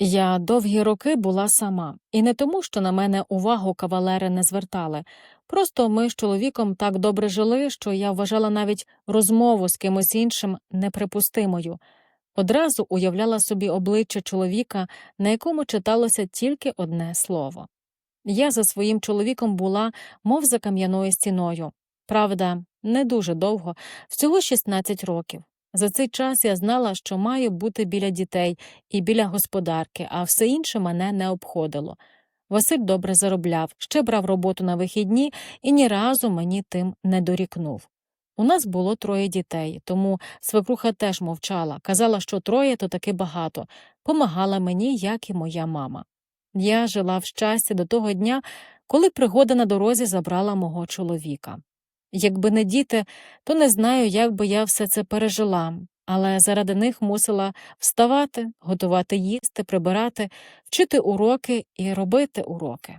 Я довгі роки була сама, і не тому, що на мене увагу кавалери не звертали. Просто ми з чоловіком так добре жили, що я вважала навіть розмову з кимось іншим неприпустимою. Одразу уявляла собі обличчя чоловіка, на якому читалося тільки одне слово. Я за своїм чоловіком була, мов за кам'яною стіною. Правда, не дуже довго, всього 16 років. За цей час я знала, що маю бути біля дітей і біля господарки, а все інше мене не обходило. Василь добре заробляв, ще брав роботу на вихідні і ні разу мені тим не дорікнув. У нас було троє дітей, тому свекруха теж мовчала, казала, що троє то таки багато, помагала мені, як і моя мама. Я жила в щасті до того дня, коли пригода на дорозі забрала мого чоловіка. Якби не діти, то не знаю, як би я все це пережила, але заради них мусила вставати, готувати їсти, прибирати, вчити уроки і робити уроки.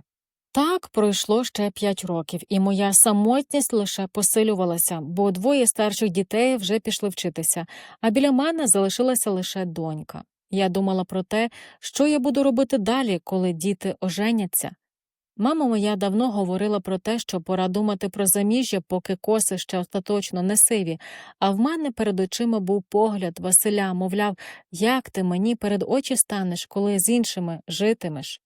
Так пройшло ще п'ять років, і моя самотність лише посилювалася, бо двоє старших дітей вже пішли вчитися, а біля мене залишилася лише донька. Я думала про те, що я буду робити далі, коли діти оженяться. Мама моя давно говорила про те, що пора думати про заміжжя, поки коси ще остаточно не сиві, а в мене перед очима був погляд Василя, мовляв, як ти мені перед очі станеш, коли з іншими житимеш.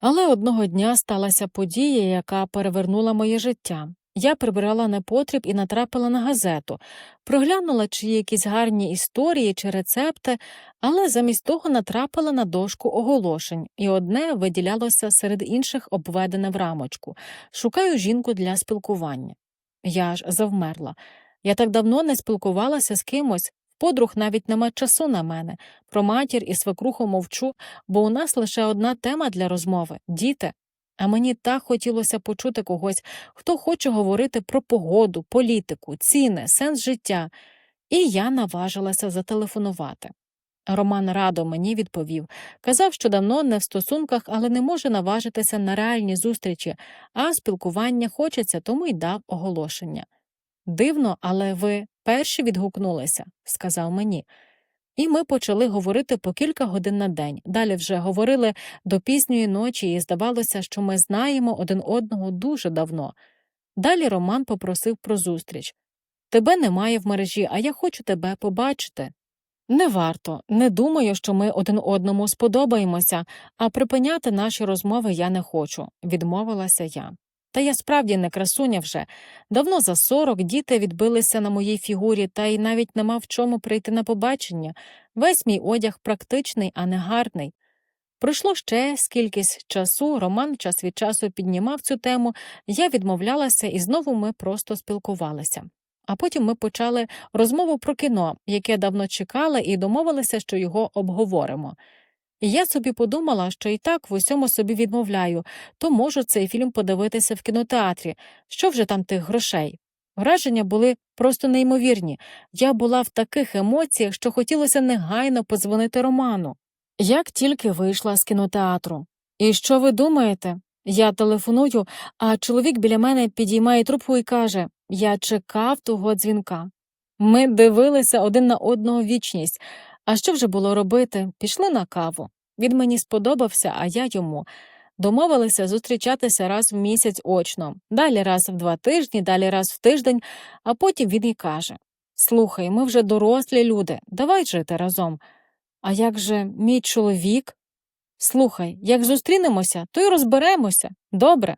Але одного дня сталася подія, яка перевернула моє життя. Я прибирала непотріб і натрапила на газету, проглянула чи є якісь гарні історії чи рецепти, але замість того натрапила на дошку оголошень, і одне виділялося серед інших обведене в рамочку шукаю жінку для спілкування. Я ж завмерла. Я так давно не спілкувалася з кимось, подруг навіть нема часу на мене. Про матір і свекруху мовчу, бо у нас лише одна тема для розмови діти. А мені так хотілося почути когось, хто хоче говорити про погоду, політику, ціни, сенс життя, і я наважилася зателефонувати. Роман радо мені відповів казав, що давно не в стосунках, але не може наважитися на реальні зустрічі, а спілкування хочеться, тому й дав оголошення. Дивно, але ви перші відгукнулися, сказав мені. І ми почали говорити по кілька годин на день. Далі вже говорили до пізньої ночі, і здавалося, що ми знаємо один одного дуже давно. Далі Роман попросив про зустріч Тебе немає в мережі, а я хочу тебе побачити. Не варто, не думаю, що ми один одному сподобаємося, а припиняти наші розмови я не хочу, відмовилася я. Та я справді не красуня вже. Давно за сорок діти відбилися на моїй фігурі, та й навіть нема в чому прийти на побачення. Весь мій одяг практичний, а не гарний. Пройшло ще скількись часу, Роман час від часу піднімав цю тему, я відмовлялася, і знову ми просто спілкувалися. А потім ми почали розмову про кіно, яке давно чекали, і домовилися, що його обговоримо. Я собі подумала, що і так в усьому собі відмовляю, то можу цей фільм подивитися в кінотеатрі, що вже там тих грошей. Враження були просто неймовірні. Я була в таких емоціях, що хотілося негайно подзвонити Роману. Як тільки вийшла з кінотеатру. І що ви думаєте? Я телефоную, а чоловік біля мене підіймає трубку і каже Я чекав того дзвінка. Ми дивилися один на одного вічність. А що вже було робити? Пішли на каву. Він мені сподобався, а я йому. Домовилися зустрічатися раз в місяць очно, далі раз в два тижні, далі раз в тиждень, а потім він і каже Слухай, ми вже дорослі люди, давай жити разом. А як же мій чоловік? Слухай, як зустрінемося, то й розберемося. Добре.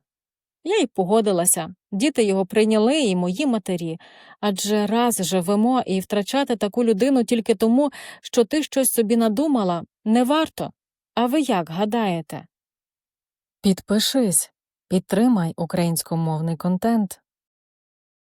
Я й погодилася. Діти його прийняли і мої матері. Адже раз живемо і втрачати таку людину тільки тому, що ти щось собі надумала, не варто. А ви як гадаєте? Підпишись, підтримай українськомовний контент.